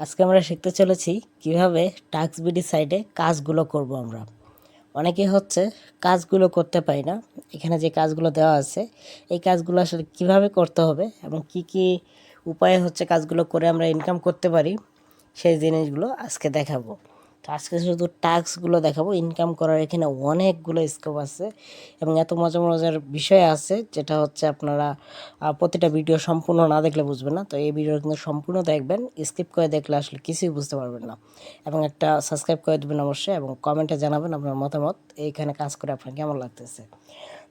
আজকে আমরা শিখতে চলেছি কীভাবে টাক্স বিডি সাইডে কাজগুলো করব আমরা। অনেকে হচ্ছে কাজগুলো করতে পারি না। এখানে যে কাজগুলো দেওয়া আছে, এই কাজগুলো আসলে কীভাবে করতে হবে এবং কি কি উপায়ে হচ্ছে কাজগুলো করে আমরা ইনকাম করতে পারি, সেই জিনিসগুলো আজকে দেখাবো। তো আজকে শুধু টাস্কগুলো দেখাবো। ইনকাম করার এখানে অনেকগুলো স্কোপ আছে এবং এত মজার মজার বিষয় আছে, যেটা হচ্ছে আপনারা প্রতিটা ভিডিও সম্পূর্ণ না দেখলে বুঝবেন না। তো এই ভিডিও কিন্তু সম্পূর্ণ দেখবেন স্কিপ করে দেখলে আসলে কিছুই বুঝতে পারবেন না। এবং একটা সাবস্ক্রাইব করে দেবেন অবশ্যই এবং কমেন্টে জানাবেন আপনার মতামত, এইখানে কাজ করে আপনার কেমন লাগতেছে।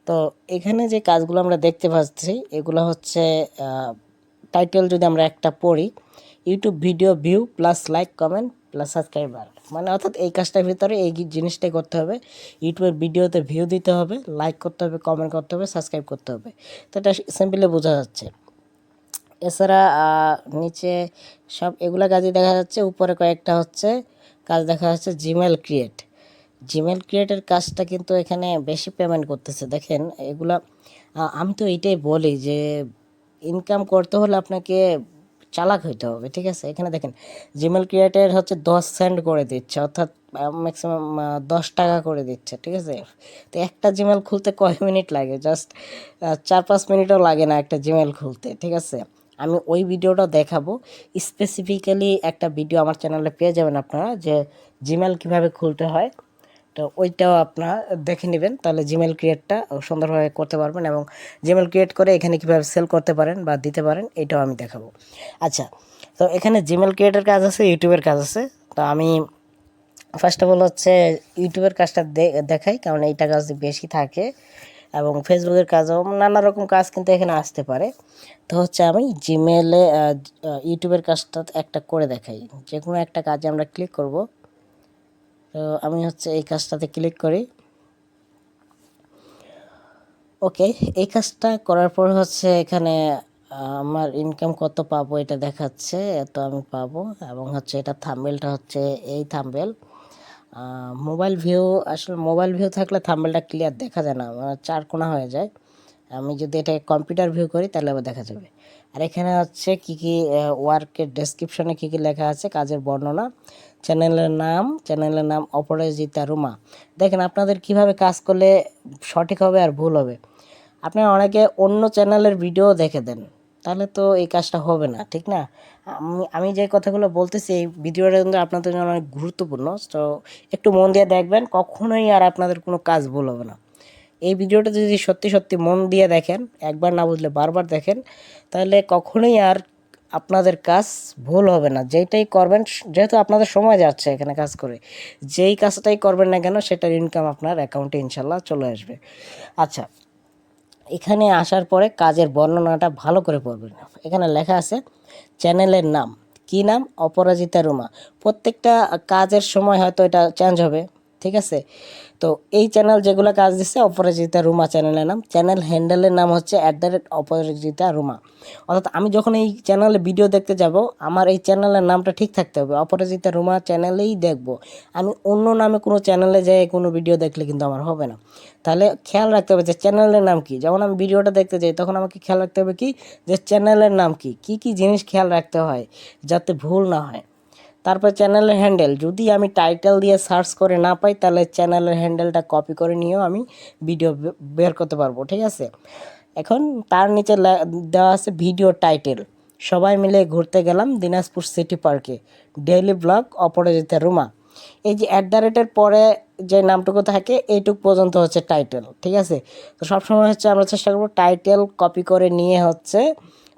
তো এখানে যে কাজগুলো আমরা দেখতে পাচ্ছি, এগুলো হচ্ছে টাইটেল যদি আমরা একটা পড়ি YouTube video view plus like comment plus subscriber মানে অর্থাৎ এই কাজটার ভিতরে এই জিনিসটাই করতে হবে। ইউটিউবের ভিডিওতে ভিউ দিতে হবে লাইক করতে হবে কমেন্ট করতে হবে সাবস্ক্রাইব করতে হবে। তো এটা সিম্পলি বোঝা যাচ্ছে। এছাড়া নিচে সব এগুলা কাজই দেখা যাচ্ছে। উপরে কয়েকটা হচ্ছে কাজ দেখা যাচ্ছে জিমেল ক্রিয়েট জিমেল ক্রিয়েটের কাজটা কিন্তু এখানে বেশি পেমেন্ট করতেছে। দেখেন, এগুলা আমি তো এটাই বলি যে ইনকাম করতে হলে আপনাকে চালাক হইতে হবে, ঠিক আছে? এখানে দেখেন জিমেল ক্রিয়েটের হচ্ছে দশ সেন্ট করে দিচ্ছে, অর্থাৎ ম্যাক্সিমাম দশ টাকা করে দিচ্ছে, ঠিক আছে? তো একটা জিমেল খুলতে কয় মিনিট লাগে? জাস্ট চার পাঁচ মিনিটও লাগে না একটা জিমেল খুলতে, ঠিক আছে? আমি ওই ভিডিওটা দেখাবো। স্পেসিফিক্যালি একটা ভিডিও আমার চ্যানেলে পেয়ে যাবেন আপনারা, যে জিমেল কীভাবে খুলতে হয়। তো ওইটাও আপনারা দেখে নেবেন। তাহলে জিমেল ক্রিয়েটটা সুন্দরভাবে করতে পারবেন এবং জিমেল ক্রিয়েট করে এখানে কীভাবে সেল করতে পারেন বা দিতে পারেন, এটাও আমি দেখাবো। আচ্ছা তো এখানে জিমেল ক্রিয়েটের কাজ আছে ইউটিউবের কাজ আছে। তো আমি ফার্স্ট অফ অল হচ্ছে ইউটিউবের কাজটা দেখাই, কারণ এইটা কাজ বেশি থাকে। এবং ফেসবুকের কাজও নানা রকম কাজ কিন্তু এখানে আসতে পারে। তো হচ্ছে আমি জিমেলে ইউটিউবের কাজটা একটা করে দেখাই। যে কোনো একটা কাজে আমরা ক্লিক করব। তো আমি হচ্ছে এই কাজটাতে ক্লিক করি। ওকে এই কাজটা করার পর হচ্ছে এখানে আমার ইনকাম কত পাবো এটা দেখাচ্ছে, এত আমি পাবো। এবং হচ্ছে এটা থাম্বেলটা হচ্ছে এই থাম্বেল মোবাইল ভিউ আসলে মোবাইল ভিউ থাকলে থাম্বেলটা ক্লিয়ার দেখা যায় না মানে চার কোণা হয়ে যায়। আমি যদি এটা কম্পিউটার ভিউ করি, তাহলে আবার দেখা যাবে। আর এখানে হচ্ছে কি কি ওয়ার্কের ডেসক্রিপশনে কি কি লেখা আছে, কাজের বর্ণনা। চ্যানেলের নাম চ্যানেলের নাম অপরাজিতা রুমা। দেখেন আপনাদের কীভাবে কাজ করলে সঠিক হবে আর ভুল হবে। আপনারা অনেকে অন্য চ্যানেলের ভিডিও দেখে দেন, তাহলে তো এই কাজটা হবে না, ঠিক না? আমি আমি যে কথাগুলো বলতেছি, এই ভিডিওটা কিন্তু আপনাদের জন্য অনেক গুরুত্বপূর্ণ। তো একটু মন দিয়ে দেখবেন, কখনোই আর আপনাদের কোনো কাজ ভুল হবে না। এই ভিডিওটা যদি সত্যি সত্যি মন দিয়ে দেখেন, একবার না বুঝলে বারবার দেখেন, তাহলে কখনোই আর আপনাদের কাজ ভুল হবে না। যেটাই করবেন, যেহেতু আপনাদের সময় যাচ্ছে এখানে কাজ করে, যেই কাজটাই করবেন না কেন, সেটার ইনকাম আপনার অ্যাকাউন্টে ইনশাল্লাহ চলে আসবে। আচ্ছা এখানে আসার পরে কাজের বর্ণনাটা ভালো করে পড়বেন। এখানে লেখা আছে, চ্যানেলের নাম। কি নাম? অপরাজিতা রুমা। প্রত্যেকটা কাজের সময় হয়তো এটা চেঞ্জ হবে। ঠিক আছে? তো এই চ্যানেল যেগুলো কাজ দিচ্ছে অপরাজিতা রুমা চ্যানেলের নাম। চ্যানেল হ্যান্ডেলের নাম হচ্ছে at the rate Aparajita Ruma. অর্থাৎ আমি যখন এই চ্যানেলে ভিডিও দেখতে যাব, আমার এই চ্যানেলের নামটা ঠিক থাকতে হবে। অপরাজিতা রুমা চ্যানেলেই দেখব। আমি অন্য নামে কোনো চ্যানেলে যাই, কোনো ভিডিও দেখলে কিন্তু আমার হবে না। তাহলে খেয়াল রাখতে হবে যে চ্যানেলের নাম কি। যখন আমি ভিডিওটা দেখতে যাই, তখন আমাকে খেয়াল রাখতে হবে কি? যে চ্যানেলের নাম কি? কি কি জিনিস খেয়াল রাখতে হয় যাতে ভুল না হয়। তারপর চ্যানেলের হ্যান্ডেল যদি আমি টাইটেল দিয়ে সার্চ করে না পাই, তাহলে চ্যানেলের হ্যান্ডেলটা কপি করে নিয়েও আমি ভিডিও বের করতে পারব, ঠিক আছে? এখন তার নিচে দেওয়া আছে ভিডিও টাইটেল সবাই মিলে ঘুরতে গেলাম দিনাজপুর সিটি পার্কে ডেইলি ব্লগ অপরাজিতা রুমা। এই যে অ্যাট দ্য রেটের পরে যে নামটুকু থাকে, এইটুক পর্যন্ত হচ্ছে টাইটেল ঠিক আছে? তো সবসময় হচ্ছে আমরা চেষ্টা করব টাইটেল কপি করে নিয়ে হচ্ছে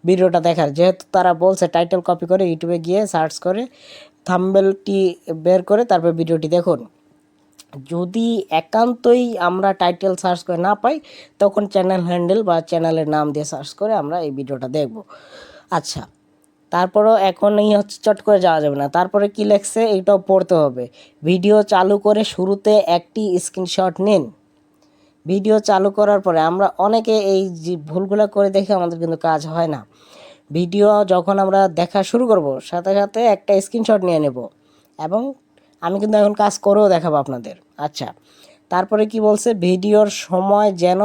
ভিডিওটা দেখার। যেহেতু তারা বলছে টাইটেল কপি করে ইউটিউবে গিয়ে সার্চ করে থাম্বেলটি বের করে তারপর ভিডিওটি দেখুন। যদি একান্তই আমরা টাইটেল সার্চ করে না পাই, তখন চ্যানেল হ্যান্ডেল বা চ্যানেলের নাম দিয়ে সার্চ করে আমরা এই ভিডিওটা দেখব। আচ্ছা তারপরেও এখন এই হচ্ছে চট করে যাওয়া যাবে না। তারপরে কি লেখছে? এইটাও পড়তে হবে। ভিডিও চালু করে শুরুতে একটি স্ক্রিনশট নিন। ভিডিও চালু করার পরে আমরা অনেকে এই ভুলগুলো করে দেখে আমাদের কিন্তু কাজ হয় না। ভিডিও যখন আমরা দেখা শুরু করব, সাথে সাথে একটা স্ক্রিনশট নিয়ে নেব এবং আমি কিন্তু এখন কাজ করেও দেখাবো আপনাদের। আচ্ছা তারপরে কি বলছে? ভিডিওর সময় যেন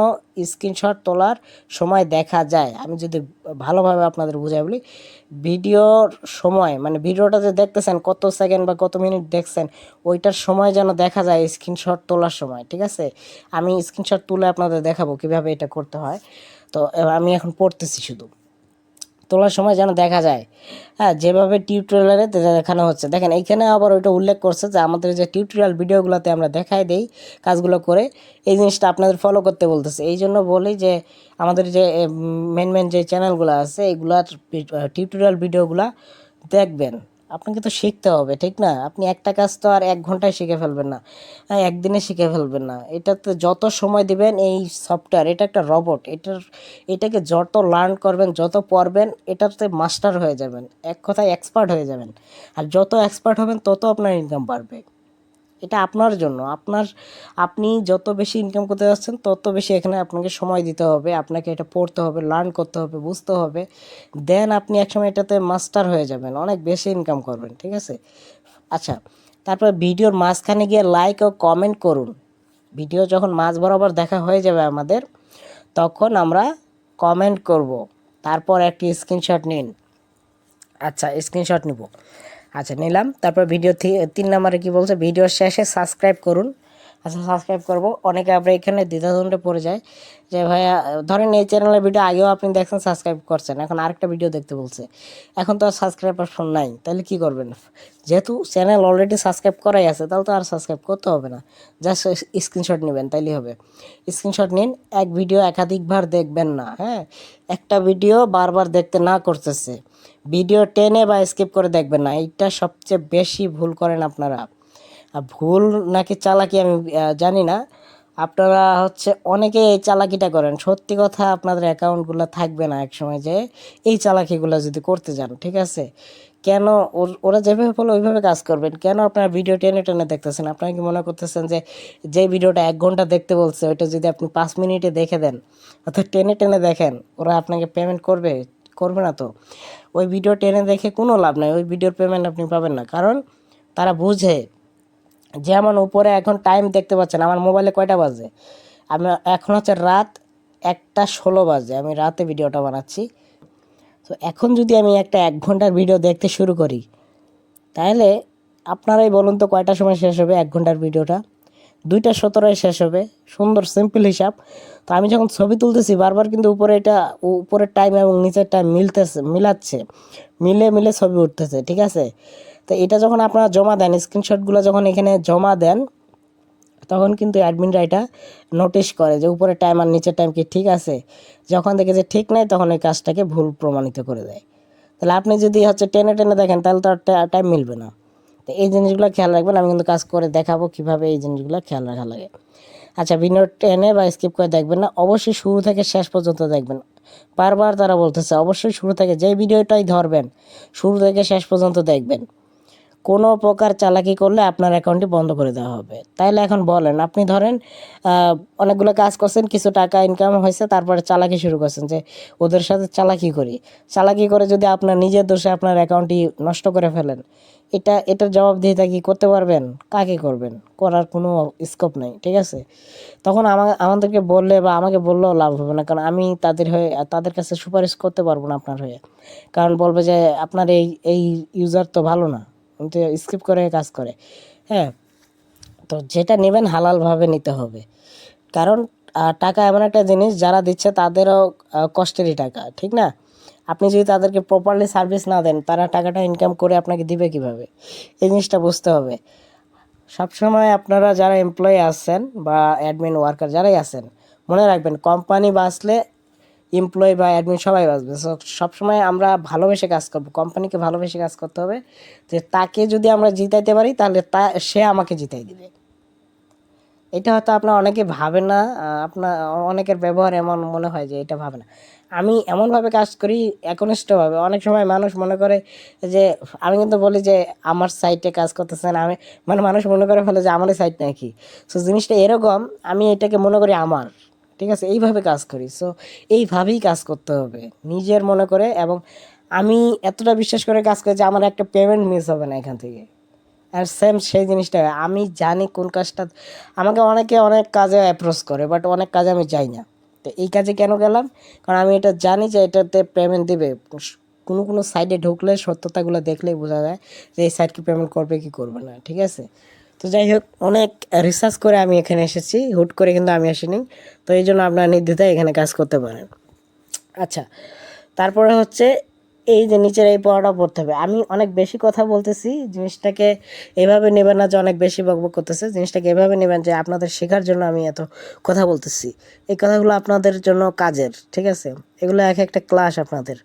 স্ক্রিনশট তোলার সময় দেখা যায়। আমি যদি ভালোভাবে আপনাদের বুঝাই বলি, ভিডিওর সময় মানে ভিডিওটা যে দেখতেছেন, কত সেকেন্ড বা কত মিনিট দেখছেন, ওইটার সময় যেন দেখা যায় স্ক্রিনশট তোলার সময়। ঠিক আছে? আমি স্ক্রিনশট তুলে আপনাদের দেখাবো কীভাবে এটা করতে হয়। তো আমি এখন পড়তেছি শুধু। তোলার সময় যেন দেখা যায়। হ্যাঁ যেভাবে টিউটোরিয়ালে দেখানো হচ্ছে। দেখেন, এইখানে আবার ওইটা উল্লেখ করছে যে আমাদের যে টিউটোরিয়াল ভিডিওগুলোতে আমরা দেখাই দেই কাজগুলো করে, এই জিনিসটা আপনাদের ফলো করতে বলতেছে। এই জন্য বলি যে আমাদের যে মেন মেন যে চ্যানেলগুলো আছে, এইগুলার টিউটোরিয়াল ভিডিওগুলো দেখবেন। আপনাকে তো শিখতে হবে, ঠিক না? আপনি একটা কাজ তো আর এক ঘন্টায় শিখে ফেলবেন না। হ্যাঁ একদিনে শিখে ফেলবেন না। এটাতে যত সময় দিবেন এই সফটওয়্যার, এটা একটা রবট, এটার, এটাকে যত লার্ন করবেন, যত পড়বেন, এটাতে মাস্টার হয়ে যাবেন। এক কথায় এক্সপার্ট হয়ে যাবেন। আর যত এক্সপার্ট হবেন, তত আপনার ইনকাম বাড়বে। এটা আপনার জন্য। আপনার, আপনি যত বেশি ইনকাম করতে যাচ্ছেন, তত বেশি এখানে আপনাকে সময় দিতে হবে, আপনাকে এটা পড়তে হবে লার্ন করতে হবে, বুঝতে হবে। দেন আপনি একসময় এটাতে মাস্টার হয়ে যাবেন, অনেক বেশি ইনকাম করবেন, ঠিক আছে? আচ্ছা তারপর ভিডিওর মাঝখানে গিয়ে লাইক ও কমেন্ট করুন। ভিডিও যখন মাঝ বরাবর দেখা হয়ে যাবে আমাদের, তখন আমরা কমেন্ট করব। তারপর একটি স্ক্রিনশট নিন। আচ্ছা স্ক্রিনশট নিব। আচ্ছা নিলাম। তারপর ভিডিও তিন নম্বরে কি বলছে? ভিডিও শেষে সাবস্ক্রাইব করুন। আচ্ছা সাবস্ক্রাইব করব। অনেকে আমরা এখানে দ্বিধাদ্বন্দ্বে পড়ে যায় যে, ভাইয়া, ধরেন এই চ্যানেলের ভিডিও আগেও আপনি দেখছেন সাবস্ক্রাইব করছেন। এখন আরেকটা ভিডিও দেখতে বলছে। এখন তো আর সাবস্ক্রাইব অপশন নাই। তাহলে কি করবেন? যেহেতু চ্যানেল অলরেডি সাবস্ক্রাইব করাই আছে, তাহলে তো আর সাবস্ক্রাইব করতে হবে না। জাস্ট স্ক্রিনশট নেবেন, তাইলেই হবে। স্ক্রিনশট নিন, এক ভিডিও একাধিকবার দেখবেন না হ্যাঁ? একটা ভিডিও বারবার দেখতে না করতেছে। ভিডিও টেনে বা স্কিপ করে দেখবেন না। এইটা সবচেয়ে বেশি ভুল করেন আপনারা। ভুল নাকি চালাকি আমি জানি না। আপনারা হচ্ছে অনেকে এই চালাকিটা করেন। সত্যি কথা আপনাদের অ্যাকাউন্টগুলো থাকবে না একসময় যে এই চালাকিগুলো যদি করতে যান, ঠিক আছে? কেন ওর- যেভাবে বলে ওইভাবে কাজ করবেন। কেন আপনারা ভিডিও টেনে টেনে দেখতেছেন? আপনারা কি মনে করতেছেন যে যে ভিডিওটা এক ঘণ্টা দেখতে বলছে, ওইটা যদি আপনি পাঁচ মিনিটে দেখে দেন, অর্থাৎ টেনে টেনে দেখেন, ওরা আপনাকে পেমেন্ট করবে করবে না তো? ওই ভিডিও টেনে দেখে কোনো লাভ নাই। ওই ভিডিওর পেমেন্ট আপনি পাবেন না। কারণ তারা বুঝে যেমন উপরে এখন টাইম দেখতে পাচ্ছেন, আমার মোবাইলে কয়টা বাজে? আমি এখন হচ্ছে রাত একটা ষোলো বাজে, আমি রাতে ভিডিওটা বানাচ্ছি। তো এখন যদি আমি একটা এক ঘণ্টার ভিডিও দেখতে শুরু করি, তাহলে আপনারাই বলুন তো কয়টার সময় শেষ হবে এক ঘণ্টার ভিডিওটা? দুইটা সতেরোয় শেষ হবে, সুন্দর সিম্পল হিসাব। তো আমি যখন ছবি তুলতেছি, বারবার কিন্তু উপরে এটা, উপরের টাইম এবং নিচের টাইম মিলতেছে, মিলাচ্ছে। মিলে মিলে ছবি উঠতেছে, ঠিক আছে? তো এটা যখন আপনারা জমা দেন স্ক্রিনশটগুলো যখন এখানে জমা দেন, তখন কিন্তু অ্যাডমিনরা এটা নোটিশ করে যে উপরে টাইম আর নিচের টাইম কি ঠিক আছে? যখন দেখে যে ঠিক নাই, তখন এই কাজটাকে ভুল প্রমাণিত করে দেয়। তাহলে আপনি যদি হচ্ছে টেনে টেনে দেখেন, তাহলে তো আর টাইম মিলবে না। তো এই জিনিসগুলো খেয়াল রাখবেন, আমি কিন্তু কাজ করে দেখাবো কীভাবে এই জিনিসগুলো খেয়াল রাখা লাগে। আচ্ছা ভিডিও টেনে বা স্কিপ করে দেখবেন না, অবশ্যই শুরু থেকে শেষ পর্যন্ত দেখবেন। বারবার তারা বলতেছে, অবশ্যই শুরু থেকে যেই ভিডিওটাই ধরবেন, শুরু থেকে শেষ পর্যন্ত দেখবেন। কোনো প্রকার চালাকি করলে আপনার অ্যাকাউন্টটি বন্ধ করে দেওয়া হবে। তাইলে এখন বলেন, আপনি ধরেন অনেকগুলো কাজ করছেন, কিছু টাকা ইনকাম হয়েছে, তারপরে চালাকি শুরু করছেন যে, ওদের সাথে চালাকি করি। চালাকি করে যদি আপনার নিজের দোষে আপনার অ্যাকাউন্টটি নষ্ট করে ফেলেন, এটা, এটার জবাবদিহিতা কি করতে পারবেন? কাকে করবেন? করার কোনো স্কোপ নেই, ঠিক আছে? তখন আমা, আমাদেরকে বললে বা আমাকে বললেও লাভ হবে না, কারণ আমি তাদের হয়ে, তাদের কাছে সুপারিশ করতে পারব না আপনার হয়ে। কারণ বলবে যে, আপনার এই এই ইউজার তো ভালো না। স্কিপ করে কাজ করে। হ্যাঁ তো যেটা নেবেন হালালভাবে নিতে হবে। কারণ টাকা এমন একটা জিনিস যারা দিচ্ছে তাদেরও কষ্টেরই টাকা, ঠিক না? আপনি যদি তাদেরকে প্রপারলি সার্ভিস না দেন, তারা টাকাটা ইনকাম করে আপনাকে দিবে কীভাবে? এই জিনিসটা বুঝতে হবে। সবসময় আপনারা যারা এমপ্লয়ি আছেন বা অ্যাডমিন ওয়ার্কার যারাই আছেন, মনে রাখবেন কোম্পানি বাঁচলে এমপ্লয়ি বা অ্যাডমিন সবাই বাঁচবে। So, সবসময় আমরা ভালোবেসে কাজ করব। কোম্পানিকে ভালোবেসে কাজ করতে হবে যে তাকে যদি আমরা জিতাইতে পারি তাহলে তা সে আমাকে জিতাই দিবে। এটা হয়তো আপনার অনেকে ভাবে না আপনার অনেকের ব্যবহার এমন মনে হয় যে এটা ভাবে না। আমি এমনভাবে কাজ করি একনিষ্ঠভাবে। অনেক সময় মানুষ মনে করে যে আমি কিন্তু বলি যে আমার সাইটে কাজ করতেছেন আমি মানে মানুষ মনে করে ফেলে যে আমারই সাইট নাকি? সো জিনিসটা এরকম আমি এটাকে মনে করি আমার। ঠিক আছে? এইভাবে কাজ করি। সো এইভাবেই কাজ করতে হবে। নিজের মনে করে এবং আমি এতটা বিশ্বাস করে কাজ করি যে আমার একটা পেমেন্ট মিস হবে না এখান থেকে। আর সেম সেই জিনিসটা, আমি জানি কোন কাজটা, আমাকে অনেকে অনেক কাজে অ্যাপ্রোচ করে বাট অনেক কাজে আমি যাই না। তো এই কাজে কেন গেলাম? কারণ আমি এটা জানি যে এটাতে পেমেন্ট দেবে। কোনো কোনো সাইডে ঢুকলে সত্যতাগুলো দেখলেই বোঝা যায় যে এই সাইডকে পেমেন্ট করবে কি করবে না, ঠিক আছে? তো যাই হোক অনেক রিসার্চ করে আমি এখানে এসেছি। হুট করে কিন্তু আমি আসিনি। তো এই জন্য আপনারা নির্দ্বিধায় এখানে কাজ করতে পারেন। আচ্ছা তারপরে হচ্ছে এই যে নিচের এই পড়াটা পড়তে হবে। আমি অনেক বেশি কথা বলতেছি, জিনিসটাকে এভাবে নেবেন না যে অনেক বেশি বকবক করতেছে। জিনিসটাকে এভাবে নেবেন যে আপনাদের শেখার জন্য আমি এত কথা বলতেছি। এই কথাগুলো আপনাদের জন্য কাজের, ঠিক আছে? এগুলো এক একটা ক্লাস আপনাদের।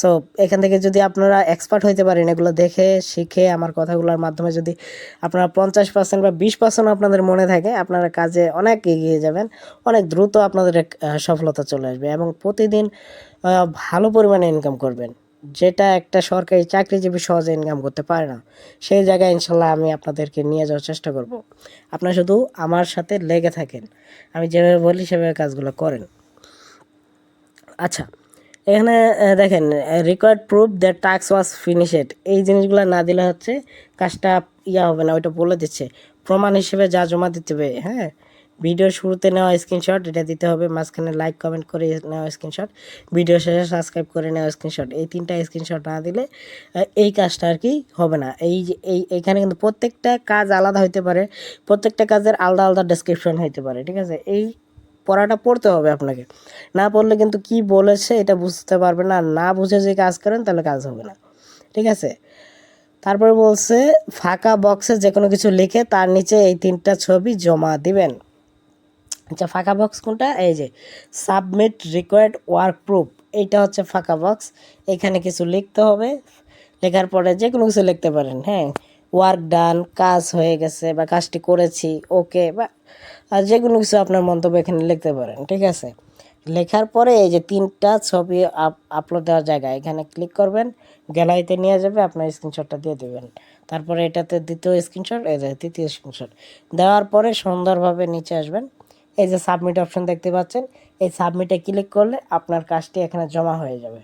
সো এখান থেকে যদি আপনারা এক্সপার্ট হইতে পারেন, এগুলো দেখে, শিখে, আমার কথাগুলোর মাধ্যমে যদি আপনারা পঞ্চাশ পার্সেন্ট বা বিশ পার্সেন্ট আপনাদের মনে থাকে, আপনারা কাজে অনেক এগিয়ে যাবেন, অনেক দ্রুত আপনাদের সফলতা চলে আসবে এবং প্রতিদিন ভালো পরিমাণে ইনকাম করবেন। যেটা একটা সরকারি চাকরিজীবী সহজে ইনকাম করতে পারে না। সেই জায়গায় ইনশাল্লাহ আমি আপনাদেরকে নিয়ে যাওয়ার চেষ্টা করব। আপনারা শুধু আমার সাথে লেগে থাকেন। আমি যেভাবে বলি, সেভাবে কাজগুলো করেন। আচ্ছা এখানে দেখেন required proof that task was finished এই জিনিসগুলো না দিলে হচ্ছে কাজটা ইয়া হবে না, ওইটা বলে দিচ্ছে। প্রমাণ হিসেবে যা জমা দিতে হবে হ্যাঁ? ভিডিও শুরুতে নেওয়া স্ক্রিনশট এটা দিতে হবে, মাঝখানে লাইক কমেন্ট করে নেওয়া স্ক্রিনশট ভিডিও শেষে সাবস্ক্রাইব করে নেওয়া স্ক্রিনশট এই তিনটা স্ক্রিনশট না দিলে এই কাজটা আর কি হবে না। এই যে, এই, এখানে কিন্তু প্রত্যেকটা কাজ আলাদা হইতে পারে, প্রত্যেকটা কাজের আলাদা আলাদা ডেসক্রিপশন হইতে পারে, ঠিক আছে? এই পড়াটা পড়তে হবে আপনাকে। না পড়লে কিন্তু কি বলেছে এটা বুঝতে পারবেন না না বুঝে যে কাজ করেন তাহলে কাজ হবে না। ঠিক আছে? তারপরে বলছে, ফাঁকা বক্সে যে কোনো কিছু লিখে তার নিচে এই তিনটা ছবি জমা দিবেন। আচ্ছা ফাঁকা বক্স কোনটা? এই যে সাবমিট রিকোয়ার্ড ওয়ার্ক প্রুফ এইটা হচ্ছে ফাঁকা বক্স এখানে কিছু লিখতে হবে। লেখার পরে যে কোনো কিছু লিখতে পারেন হ্যাঁ? ওয়ার্ক ডান কাজ হয়ে গেছে বা কাজটি করেছি ওকে বা আর যে কোনো কিছু আপনার মন্তব্য এখানে লিখতে পারেন, ঠিক আছে? লেখার পরে এই যে তিনটা ছবি আপলোড দেওয়ার জায়গা, এখানে ক্লিক করবেন গ্যালারিতে নিয়ে যাবে, আপনার স্ক্রিনশটটা দিয়ে দেবেন। তারপরে এটাতে দ্বিতীয় স্ক্রিনশট এই যে তৃতীয় স্ক্রিনশট দেওয়ার পরে সুন্দরভাবে নিচে আসবেন। এই যে সাবমিট অপশন দেখতে পাচ্ছেন, এই সাবমিটে ক্লিক করলে আপনার কাজটি এখানে জমা হয়ে যাবে।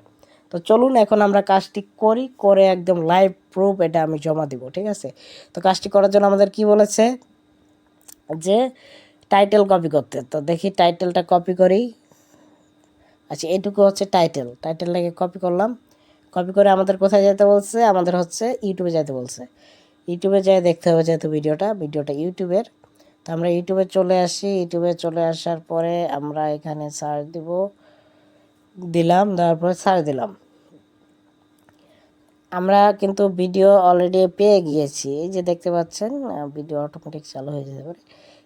তো চলুন এখন আমরা কাজটি করি, করে একদম লাইভ প্রুফ এটা আমি জমা দিব, ঠিক আছে? তো কাজটি করার জন্য আমাদের কি বলেছে? যে টাইটেল কপি করতে। তো দেখি টাইটেলটা কপি করি। আচ্ছা এটুকু হচ্ছে টাইটেল টাইটেলটাকে কপি করলাম। কপি করে আমাদের কোথায় যেতে বলছে? আমাদের হচ্ছে ইউটিউবে যেতে বলছে। ইউটিউবে যেয়ে দেখতে হবে যেহেতু ভিডিওটা। ভিডিওটা ইউটিউবের তো আমরা ইউটিউবে চলে আসি। ইউটিউবে চলে আসার পরে আমরা এখানে সার্চ দিব। দিলাম, দেওয়ার পরে সার্চ দিলাম। আমরা কিন্তু ভিডিও অলরেডি পেয়ে গিয়েছি। এই যে দেখতে পাচ্ছেন ভিডিও অটোমেটিক চালু হয়ে যেতে পারে।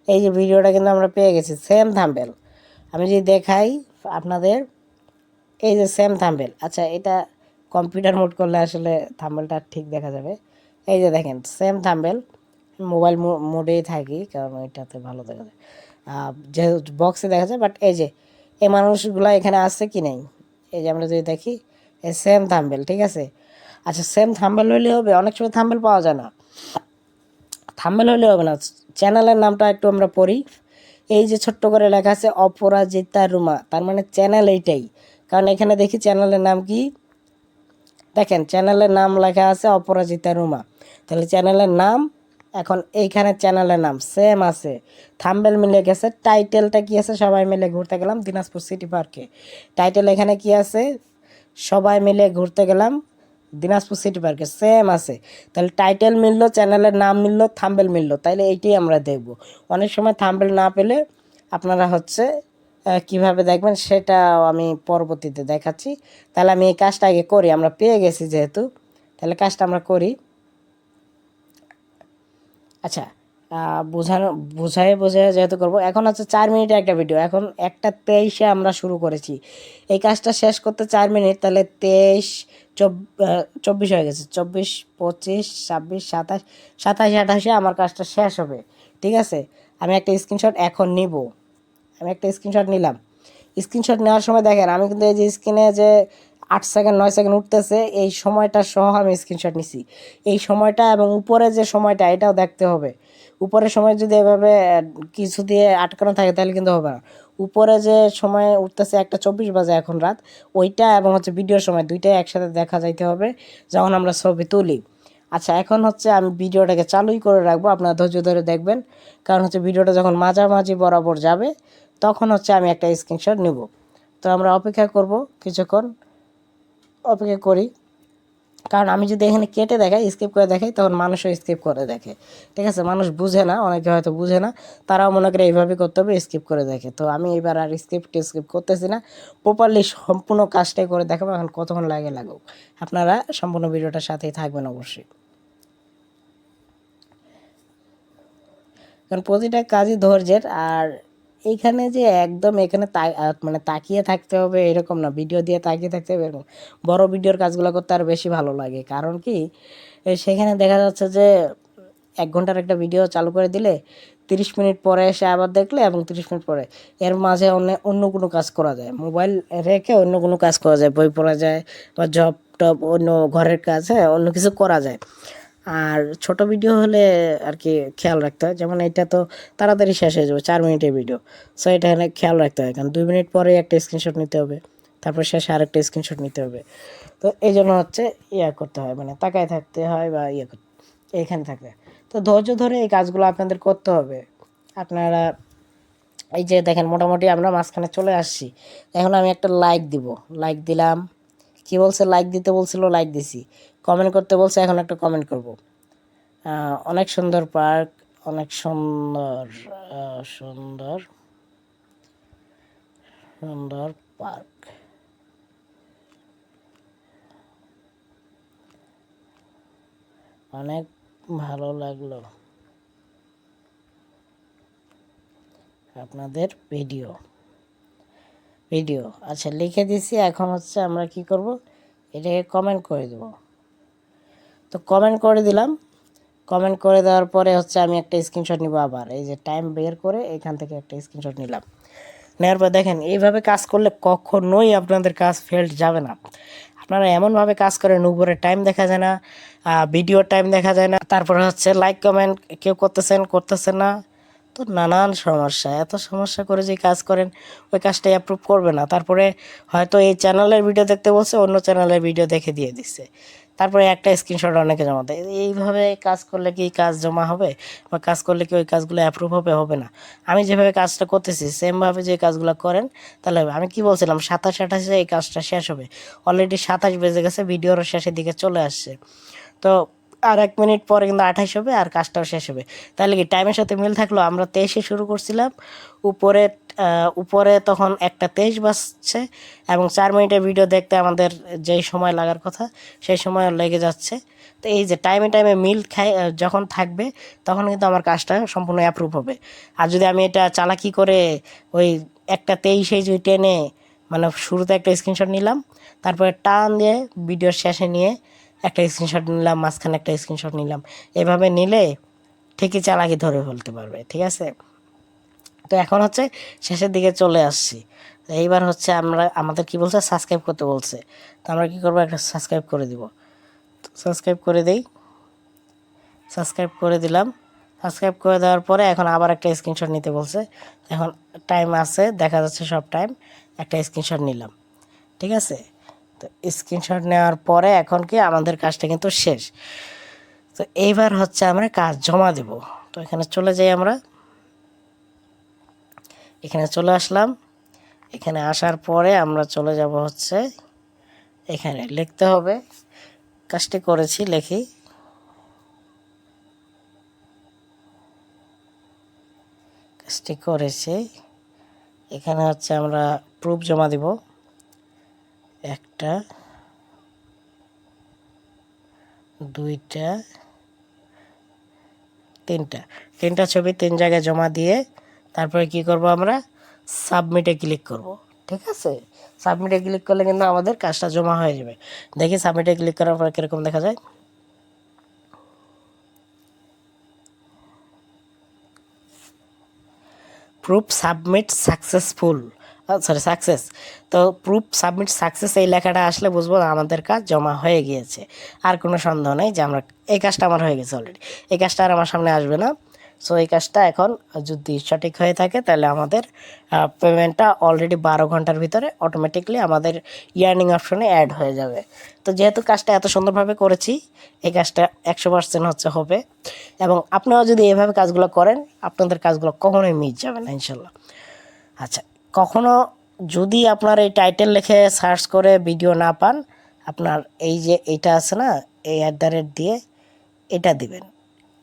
এই যে ভিডিওটা কিন্তু আমরা পেয়ে গেছি সেম থাম্বেল আমি যদি দেখাই আপনাদের এই যে সেম থাম্বেল আচ্ছা এটা কম্পিউটার মোড করলে আসলে থাম্বেলটা ঠিক দেখা যাবে। এই যে দেখেন সেম থাম্বেল মোবাইল মোডেই থাকি কারণ এটাতে ভালো দেখা যায়। আহ, যে বক্সে দেখা যায় বাট এই যে এই মানুষগুলো এখানে আছে কি নেই? এই যে আমরা যদি দেখি এই সেম থাম্বেল ঠিক আছে? আচ্ছা সেম থাম্বেল হইলে হবে অনেক সময় থাম্বেল পাওয়া যায় না। থাম্বেল হলে হবে না চ্যানেলের নামটা একটু আমরা পড়ি। এই যে ছোট্ট করে লেখা আছে, অপরাজিতা রুমা। তার মানে চ্যানেল এইটাই। কারণ এখানে দেখি চ্যানেলের নাম কি? দেখেন, চ্যানেলের নাম লেখা আছে অপরাজিতা রুমা। তাহলে চ্যানেলের নাম, এখন এইখানে চ্যানেলের নাম সেম আছে। থাম্বেল মিলে গেছে। টাইটেলটা কি আছে? সবাই মিলে ঘুরতে গেলাম দিনাজপুর সিটি পার্কে। টাইটেল এখানে কি আছে? সবাই মিলে ঘুরতে গেলাম। দিনাজপুর সিটি পার্কে সেম আছে। তাহলে টাইটেল মিললো চ্যানেলের নাম মিললো থাম্বেল মিললো তাইলে এইটাই আমরা দেখব। অনেক সময় থাম্বেল না পেলে আপনারা হচ্ছে কীভাবে দেখবেন সেটাও আমি পরবর্তীতে দেখাচ্ছি। তাহলে আমি এই কাজটা আগে করি, আমরা পেয়ে গেছি যেহেতু। তাহলে কাজটা আমরা করি। আচ্ছা বোঝানো বোঝায় বোঝায় যেহেতু করব, এখন হচ্ছে চার মিনিটের একটা ভিডিও এখন একটা তেইশে আমরা শুরু করেছি। এই কাজটা শেষ করতে চার মিনিট, তাহলে তেইশ চব্বিশ হয়ে গেছে। চব্বিশ, পঁচিশ, ছাব্বিশ, সাতাশ সাতাশ, আঠাশে আমার কাজটা শেষ হবে। ঠিক আছে? আমি একটা স্ক্রিনশট এখন নিব। আমি একটা স্ক্রিনশট নিলাম। স্ক্রিনশট নেওয়ার সময় দেখেন, আমি কিন্তু এই যে স্ক্রিনে যে আট সেকেন্ড নয় সেকেন্ড উঠতেছে, এই সময়টা সহ আমি স্ক্রিনশট নিছি। এই সময়টা এবং উপরে যে সময়টা, এটাও দেখতে হবে। উপরের সময় যদি এভাবে কিছু দিয়ে আটকানো থাকে, তাহলে কিন্তু হবে না। উপরে যে সময় উঠতেছে একটা চব্বিশ বাজে এখন রাত, ওইটা এবং হচ্ছে ভিডিওর সময়, দুইটাই একসাথে দেখা যাইতে হবে, যখন আমরা ছবি তুলি। আচ্ছা এখন হচ্ছে আমি ভিডিওটাকে চালুই করে রাখব, আপনারা ধৈর্য ধরে দেখবেন। কারণ হচ্ছে ভিডিওটা যখন মাঝামাঝি বরাবর যাবে, তখন হচ্ছে আমি একটা স্ক্রিনশট নেব। তো আমরা অপেক্ষা করব কিছুক্ষণ। অপেক্ষা করি। কারণ আমি যদি এখানে কেটে দেখাই স্কিপ করে দেখাই, তখন মানুষও স্কিপ করে দেখে। ঠিক আছে? মানুষ বুঝে না, অনেকে হয়তো বুঝে না। তারাও মনে করে এইভাবে করতে হবে স্কিপ করে দেখে। তো আমি এবার আর স্কিপ স্কিপ করতেছি না। প্রপারলি সম্পূর্ণ কাজটাই করে দেখাবো, এখন কতক্ষণ লাগে লাগুক। আপনারা সম্পূর্ণ ভিডিওটার সাথেই থাকবেন অবশ্যই। কারণ প্রতিটা কাজই ধৈর্যের, আর এইখানে যে একদম এখানে মানে তাকিয়ে থাকতে হবে এরকম না। ভিডিও দিয়ে তাকিয়ে থাকতে হবে এরকম। বড় ভিডিওর কাজগুলো করতে আর বেশি ভালো লাগে। কারণ কি সেখানে দেখা যাচ্ছে যে এক ঘণ্টার একটা ভিডিও চালু করে দিলে তিরিশ মিনিট পরে এসে আবার দেখলে এবং তিরিশ মিনিট পরে এর মাঝে অন্য অন্য কোনো কাজ করা যায়। মোবাইল রেখে অন্য কোনো কাজ করা যায়। বই পড়া যায় বা জব টব অন্য ঘরের কাজ হ্যাঁ অন্য কিছু করা যায়। আর ছোট ভিডিও হলে আর কি খেয়াল রাখতে হয়। যেমন এটা তো তাড়াতাড়ি শেষ হয়ে যাবে, চার মিনিটের ভিডিও সো এটা এখানে খেয়াল রাখতে হয়, কারণ দুই মিনিট পরে একটা স্ক্রিনশট নিতে হবে, তারপর শেষে আরেকটা স্ক্রিনশট নিতে হবে। তো এই জন্য হচ্ছে ইয়া করতে হয় মানে তাকায় থাকতে হয় বা ইয়ে করতে, এইখানে থাকতে। তো ধৈর্য ধরে এই কাজগুলো আপনাদের করতে হবে। আপনারা এই যে দেখেন, মোটামুটি আমরা মাঝখানে চলে আসছি। এখন আমি একটা লাইক দিব লাইক দিলাম। কি বলছে লাইক দিতে বলছিল লাইক দিছি। কমেন্ট করতে বলছে, এখন একটা কমেন্ট করব। অনেক সুন্দর পার্ক অনেক সুন্দর সুন্দর সুন্দর পার্ক অনেক ভালো লাগল আপনাদের ভিডিও ভিডিও। আচ্ছা লিখে দিছি, এখন হচ্ছে আমরা কি করব? এটাকে কমেন্ট করে দেব। তো কমেন্ট করে দিলাম। কমেন্ট করে দেওয়ার পরে হচ্ছে আমি একটা স্ক্রিনশট নিব আবার। এই যে টাইম বের করে এখান থেকে একটা স্ক্রিনশট নিলাম। নেওয়ার পর দেখেন, এইভাবে কাজ করলে কখনোই আপনাদের কাজ ফেল্ড যাবে না। আপনারা এমনভাবে কাজ করেন, উপরে টাইম দেখা যায় না ভিডিও টাইম দেখা যায় না। তারপরে হচ্ছে লাইক কমেন্ট কেউ করতেছেন করতেছেন না। তো নানান সমস্যা, এত সমস্যা করে যে কাজ করেন, ওই কাজটাই অ্যাপ্রুভ করবে না। তারপরে হয়তো এই চ্যানেলের ভিডিও দেখতে বলছে, অন্য চ্যানেলের ভিডিও দেখে দিয়ে দিচ্ছে। তারপরে একটা স্ক্রিনশট অনেকে জমা দেয়। এইভাবে কাজ করলে কি কাজ জমা হবে? বা কাজ করলে কি ওই কাজগুলো অ্যাপ্রুভ হবে? হবে না। আমি যেভাবে কাজটা করতেছি সেমভাবে যে কাজগুলো করেন, তাহলে আমি কি বলছিলাম, সাতাশ আঠাশে এই কাজটা শেষ হবে। অলরেডি সাতাশ বেজে গেছে ভিডিওর শেষের দিকে চলে আসছে। তো আর এক মিনিট পরে কিন্তু আঠাশ হবে আর কাজটাও শেষ হবে। তাহলে কি টাইমের সাথে মিল থাকল? আমরা তেইশে শুরু করছিলাম। উপরে উপরে তখন একটা তেইশ বাজছে এবং চার মিনিটের ভিডিও দেখতে আমাদের যেই সময় লাগার কথা, সেই সময় লেগে যাচ্ছে। তো এই যে টাইমে টাইমে মিল খাই যখন থাকবে, তখন কিন্তু আমার কাজটা সম্পূর্ণ অ্যাপ্রুভ হবে। আর যদি আমি এটা চালাকি করে ওই একটা তেইশে যদি টেনে মানে শুরুতে একটা স্ক্রিনশট নিলাম, তারপরে টান দিয়ে ভিডিওর শেষে নিয়ে একটা স্ক্রিনশট নিলাম, মাঝখানে একটা স্ক্রিনশট নিলাম। এভাবে নিলে ঠিকই চালাকি ধরে ফেলতে পারবে, ঠিক আছে? তো এখন হচ্ছে শেষের দিকে চলে আসছি। এইবার হচ্ছে আমরা, আমাদের কি বলছে? সাবস্ক্রাইব করতে বলছে। তো আমরা কি করব? একটা সাবস্ক্রাইব করে দিব। সাবস্ক্রাইব করে দেই। সাবস্ক্রাইব করে দিলাম। সাবস্ক্রাইব করে দেওয়ার পরে এখন আবার একটা স্ক্রিনশট নিতে বলছে। এখন টাইম আছে, দেখা যাচ্ছে সব টাইম একটা স্ক্রিনশট নিলাম। ঠিক আছে? তো স্ক্রিনশট নেওয়ার পরে এখন কি আমাদের কাজটা কিন্তু শেষ। তো এইবার হচ্ছে আমরা কাজ জমা দেব। তো এখানে চলে যাই আমরা। এখানে চলে আসলাম। এখানে আসার পরে আমরা চলে যাব হচ্ছে এখানে লিখতে হবে। কাজটি করেছি, লিখি। কাজটি করেছি। এখানে হচ্ছে আমরা প্রুফ জমা দিব। একটা, দুইটা, তিনটা। তিনটা ছবি তিন জায়গায় জমা দিয়ে তারপরে কি করব আমরা? সাবমিটে ক্লিক করব, ঠিক আছে? সাবমিটে ক্লিক করলে কিন্তু আমাদের কাজটা জমা হয়ে যাবে। দেখি সাবমিটে ক্লিক করার পর কীরকম দেখা যায়? Proof submit successful sorry success তো প্রুফ সাবমিট সাকসেস এই লেখাটা আসলে বুঝব আমাদের কাজ জমা হয়ে গিয়েছে। আর কোনো সন্দেহ নেই যে আমরা, এই কাজটা আমার হয়ে গেছে অলরেডি এই কাজটা আর আমার সামনে আসবে না। সো এই কাজটা এখন যদি সঠিক হয়ে থাকে, তাহলে আমাদের পেমেন্টটা অলরেডি বারো ঘণ্টার ভিতরে অটোমেটিকলি আমাদের ইয়ার্নিং অপশনে অ্যাড হয়ে যাবে। তো যেহেতু কাজটা এত সুন্দরভাবে করেছি, এই কাজটা একশো পার্সেন্ট হচ্ছে হবে। এবং আপনারাও যদি এভাবে কাজগুলো করেন, আপনাদের কাজগুলো কখনোই মিস যাবে না, ইনশাল্লাহ। আচ্ছা কখনো যদি আপনার এই টাইটেল লিখে সার্চ করে ভিডিও না পান, আপনার এই যে এটা আছে না, এই অ্যাট দ্য রেট দিয়ে এটা দিবেন।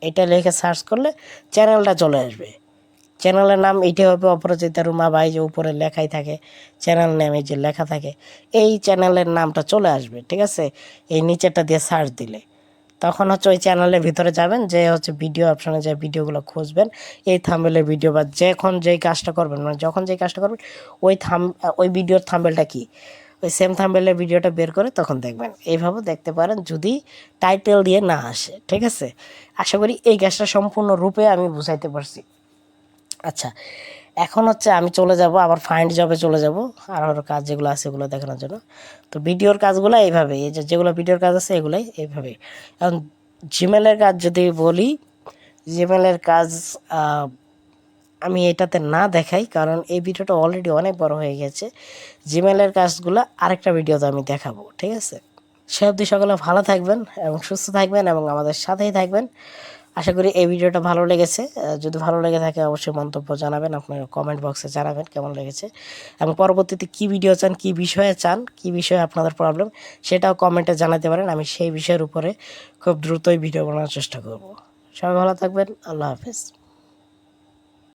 এটা লিখে সার্চ করলে চ্যানেলটা চলে আসবে। চ্যানেলের নাম এইটা হবে অপরাজিতা রুমা ভাই, যে উপরে লেখাই থাকে চ্যানেল নেমে যে লেখা থাকে, এই চ্যানেলের নামটা চলে আসবে, ঠিক আছে? এই নিচেরটা দিয়ে সার্চ দিলে। তখন হচ্ছে ওই চ্যানেলের ভিতরে যাবেন যে হচ্ছে ভিডিও অপশানে যে ভিডিওগুলো খুঁজবেন, এই থাম্বেলের ভিডিও বা যখন যেই কাজটা করবেন মানে যখন যেই কাজটা করবেন, ওই থাম ওই ভিডিওর থাম্বেলটা কি? ওই সেম থাম্বেলের ভিডিওটা বের করে তখন দেখবেন। এইভাবে দেখতে পারেন, যদি টাইটেল দিয়ে না আসে, ঠিক আছে? আশা করি এই কাজটা সম্পূর্ণরূপে আমি বুঝাইতে পারছি। আচ্ছা এখন হচ্ছে আমি চলে যাব, আবার ফাইন্ড জবে চলে যাব, আর আরও কাজ যেগুলো আছে এগুলো দেখানোর জন্য। তো ভিডিওর কাজগুলো এইভাবে এই যে যেগুলো ভিডিওর কাজ আছে এগুলোই এইভাবে এখন জিমেলের কাজ যদি বলি জিমেলের কাজ আমি এটাতে না দেখাই, কারণ এই ভিডিওটা অলরেডি অনেক বড় হয়ে গেছে। জিমেলের কাজগুলো আরেকটা ভিডিওতে আমি দেখাবো, ঠিক আছে? সে অবধি সকলে ভালো থাকবেন এবং সুস্থ থাকবেন এবং আমাদের সাথেই থাকবেন। আশা করি এই ভিডিওটা ভালো লেগেছে। যদি ভালো লেগে থাকে অবশ্যই মন্তব্য জানাবেন, আপনার কমেন্ট বক্সে জানাবেন কেমন লেগেছে। এবং পরবর্তীতে কি ভিডিও চান, কি বিষয়ে চান, কি বিষয়ে আপনাদের প্রবলেম সেটাও কমেন্টে জানাতে পারেন। আমি সেই বিষয়ের উপরে খুব দ্রুতই ভিডিও বানানোর চেষ্টা করব। সবাই ভালো থাকবেন, আল্লাহ হাফেজ।